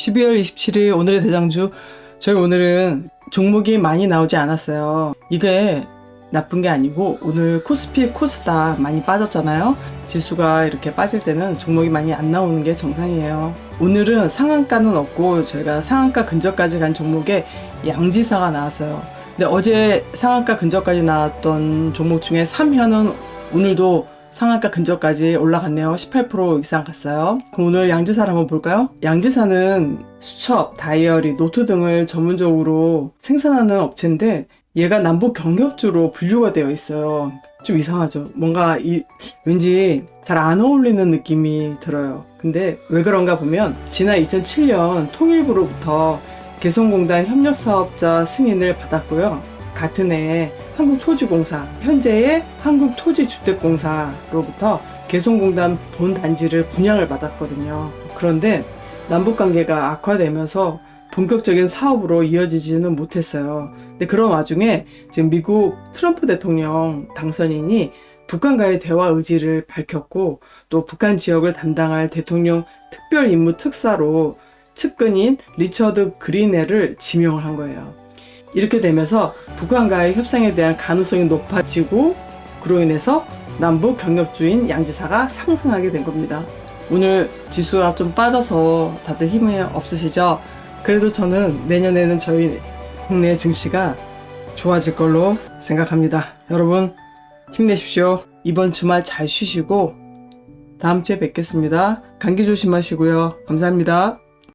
12월 27일 오늘의 대장주. 저희 오늘은 종목이 많이 나오지 않았어요. 이게 나쁜 게 아니고 오늘 코스피 코스닥 많이 빠졌잖아요. 지수가 이렇게 빠질 때는 종목이 많이 안 나오는 게 정상이에요. 오늘은 상한가는 없고 저희가 상한가 근처까지 간 종목에 양지사가 나왔어요. 근데 어제 상한가 근처까지 나왔던 종목 중에 삼현은 오늘도 상한가 근처까지 올라갔네요. 18% 이상 갔어요. 그럼 오늘 양지사를 한번 볼까요? 양지사는 수첩, 다이어리, 노트 등을 전문적으로 생산하는 업체인데 얘가 남북 경협주로 분류가 되어 있어요. 좀 이상하죠. 뭔가 이, 왠지 잘 안 어울리는 느낌이 들어요. 근데 왜 그런가 보면 지난 2007년 통일부로부터 개성공단 협력사업자 승인을 받았고요. 같은 해에 한국토지공사, 현재의 한국토지주택공사로부터 개성공단 본 단지를 분양을 받았거든요. 그런데 남북관계가 악화되면서 본격적인 사업으로 이어지지는 못했어요. 근데 그런 와중에 지금 미국 트럼프 대통령 당선인이 북한과의 대화 의지를 밝혔고 또 북한 지역을 담당할 대통령 특별 임무 특사로 측근인 리처드 그린애를 지명을 한 거예요. 이렇게 되면서 북한과의 협상에 대한 가능성이 높아지고 그로 인해서 남북 경협주인 양지사가 상승하게 된 겁니다. 오늘 지수가 좀 빠져서 다들 힘이 없으시죠? 그래도 저는 내년에는 저희 국내 증시가 좋아질 걸로 생각합니다. 여러분 힘내십시오. 이번 주말 잘 쉬시고 다음 주에 뵙겠습니다. 감기 조심하시고요. 감사합니다.